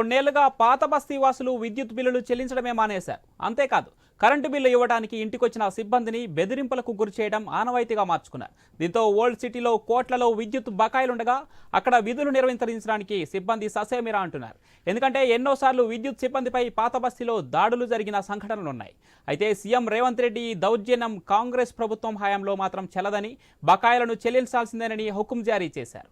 కొన్నేళ్ళుగా పాత బస్తీ వాసులు విద్యుత్ బిల్లులు చెల్లించడమే మానేశారు. అంతేకాదు కరెంటు బిల్లు ఇవ్వడానికి ఇంటికొచ్చిన సిబ్బందిని బెదిరింపులకు గురి చేయడం ఆనవాయితీగా మార్చుకున్నారు. దీంతో ఓల్డ్ సిటీలో కోట్లలో విద్యుత్ బకాయిలుండగా అక్కడ విధులు నిర్వహించడానికి సిబ్బంది ససేమిరా అంటున్నారు. ఎందుకంటే ఎన్నోసార్లు విద్యుత్ సిబ్బందిపై పాత బస్తీలో దాడులు జరిగిన సంఘటనలున్నాయి. అయితే సీఎం రేవంత్ రెడ్డి దౌర్జన్యం కాంగ్రెస్ ప్రభుత్వం హయాంలో మాత్రం చెల్లదని బకాయిలను చెల్లించాల్సిందేనని హుకుం జారీ చేశారు.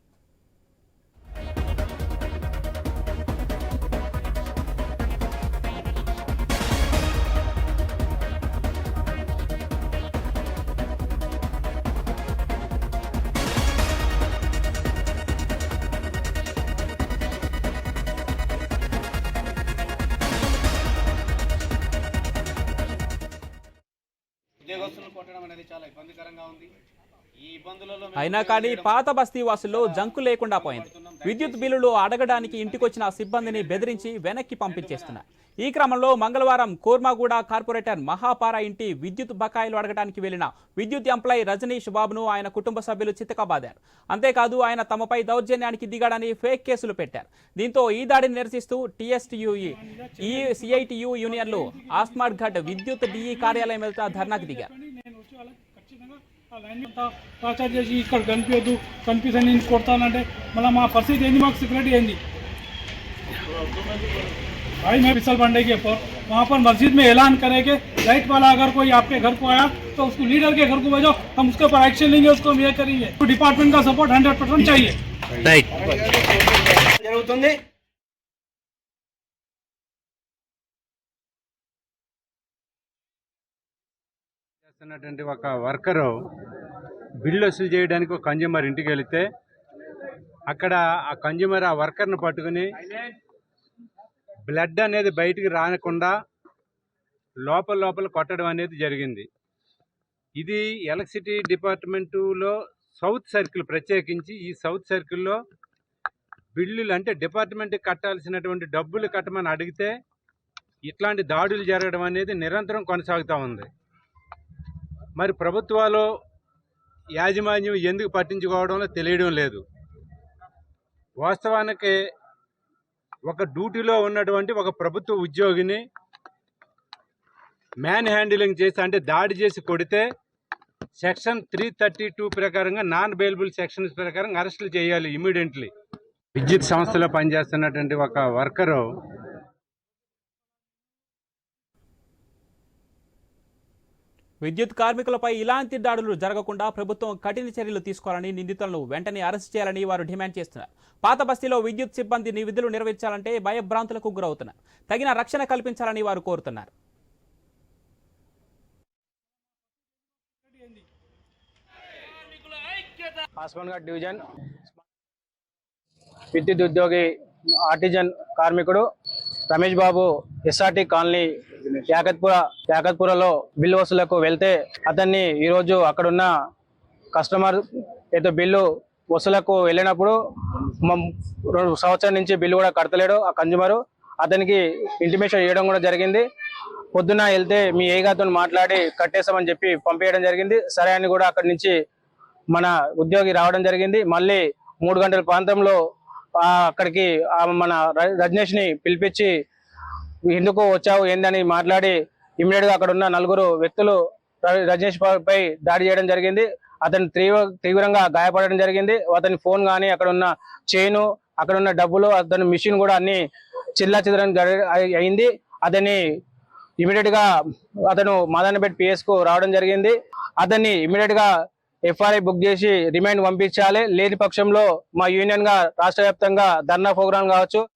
ఉద్యోగస్తులను కొట్టడం అనేది చాలా ఇబ్బందికరంగా ఉంది. ఈ ఇబ్బందులలో మేము అయినా కానీ పాత బస్తీ వాసుల్లో జంకు లేకుండా పోయింది. విద్యుత్ బిల్లులు అడగడానికి ఇంటికొచ్చిన సిబ్బందిని బెదిరించి వెనక్కి పంపించేస్తున్నారు ఈ క్రమంలో మంగళవారం కోర్మాగూడ కార్పొరేటర్ మహాపార ఇంటి విద్యుత్ బకాయిలు అడగడానికి వెళ్ళిన విద్యుత్ ఎంప్లాయ్ రజనీష్ బాబును ఆయన కుటుంబ సభ్యులు చిత్తకబాదారు అంతేకాదు ఆయన తమపై దౌర్జన్యానికి దిగాడని ఫేక్ కేసులు పెట్టారు. దీంతో ఈ దాడిని నిరసిస్తూ టీఎస్టీయూఈ ఈ సిఐటియు యూనియన్లు ఆస్మార్ట్ ఘట్ విద్యుత్ డిఈ కార్యాలయం ధర్నాకు దిగారు. కానీ నేను వచ్చి వాళ్ళకి ఖచ్చితంగా ఆ లైన్ అంతా టార్చర్ చేసి ఇక్కడ కనిపించద్దు కనిపిస్తే నేను కొడతానంటే మళ్ళీ మా పరిస్థితి ఏంది మాకు సెక్యూరిటీ ఏంది भाई मैं फिसल पांडे के ऊपर वहाँ पर मस्जिद में ऐलान करेंगे लाइट वाला अगर कोई आपके घर को आया तो उसको लीडर के घर को भेजो हम उसके ऊपर एक्शन लेंगे उसको हम ये करेंगे तो डिपार्टमेंट का सपोर्ट हंड्रेड परसेंट चाहिए జరుగుతుంది చేస్తున్నటువంటి ఒక వర్కరు బిల్లు వసూలు చేయడానికి ఒక కన్జ్యూమర్ ఇంటికి వెళితే అక్కడ ఆ కన్జ్యూమర్ ఆ వర్కర్ని పట్టుకుని బ్లడ్ అనేది బయటికి రానకుండా లోపల లోపల కొట్టడం అనేది జరిగింది. ఇది ఎలక్ట్రిసిటీ డిపార్ట్మెంటులో సౌత్ సర్కిల్ ప్రత్యేకించి ఈ సౌత్ సర్కిల్లో బిల్లులు అంటే డిపార్ట్మెంట్కి కట్టాల్సినటువంటి డబ్బులు కట్టమని అడిగితే ఇట్లాంటి దాడులు జరగడం అనేది నిరంతరం కొనసాగుతూ ఉంది. మరి ప్రభుత్వాలు యాజమాన్యం ఎందుకు పట్టించుకోవడంలో తెలియడం లేదు. వాస్తవానికి ఒక డ్యూటీలో ఉన్నటువంటి ఒక ప్రభుత్వ ఉద్యోగిని మ్యాన్ హ్యాండిలింగ్ చేసి అంటే దాడి చేసి కొడితే సెక్షన్ త్రీ థర్టీ టూ ప్రకారంగా నాన్ బెయిలబుల్ సెక్షన్స్ ప్రకారం అరెస్టులు చేయాలి ఇమీడియట్లీ. విద్యుత్ సంస్థలో పనిచేస్తున్నటువంటి ఒక వర్కరు విద్యుత్ కార్మికులపై ఇలాంటి దాడులు జరగకుండా ప్రభుత్వం కఠిన చర్యలు తీసుకోవాలని నిందితులను వెంటనే అరెస్ట్ చేయాలని వారు డిమాండ్ చేస్తున్నారు. పాత బస్తీలో విద్యుత్ సిబ్బంది విధులు నిర్వహించాలంటే భయభ్రాంతులకు గురవుతున్నారు. తగిన రక్షణ కల్పించాలని వారు కోరుతున్నారు. డివిజన్. విద్యుత్ ఉద్యోగి ఆర్టిజన్ కార్మికుడు రమేష్ బాబు ఎస్ఆర్టీ కాలనీ యాకత్పుర యాకత్పురలో బిల్లు వసూలకు వెళ్తే అతన్ని ఈరోజు అక్కడున్న కస్టమర్ ఏదో బిల్లు వసూలకు వెళ్ళినప్పుడు రెండు సంవత్సరం నుంచి బిల్లు కూడా కడతలేడు ఆ కన్జ్యూమర్ అతనికి ఇంటిమేషన్ ఇవ్వడం కూడా జరిగింది. పొద్దున వెళ్తే మీ ఏగాతో మాట్లాడి కట్టేసామని చెప్పి పంపేయడం జరిగింది. సరే అని కూడా అక్కడి నుంచి మన ఉద్యోగి రావడం జరిగింది. మళ్ళీ మూడు గంటల ప్రాంతంలో అక్కడికి మన రజనీష్ని పిలిపించి ఎందుకు వచ్చావు? ఏందని మాట్లాడి ఇమీడియట్గా అక్కడ ఉన్న నలుగురు వ్యక్తులు ర- రజనీష్ పై- దాడి చేయడం జరిగింది. అతను తీవ్ర తీవ్రంగా గాయపడడం జరిగింది. అతని ఫోన్ కానీ అక్కడ ఉన్న చైను అక్కడ ఉన్న డబ్బులు అతని మిషన్ కూడా అన్ని చిల్లా చిదరం అయింది. అతన్ని ఇమీడియట్గా అతను మాదానపేట పిఎస్కు రావడం జరిగింది. అతన్ని ఇమీడియట్గా ఎఫ్ఆర్ఐ బుక్ చేసి రిమైండ్ పంపించాలి. లేని పక్షంలో మా యూనియన్గా రాష్ట్ర వ్యాప్తంగా ధర్నా ప్రోగ్రాం కావచ్చు.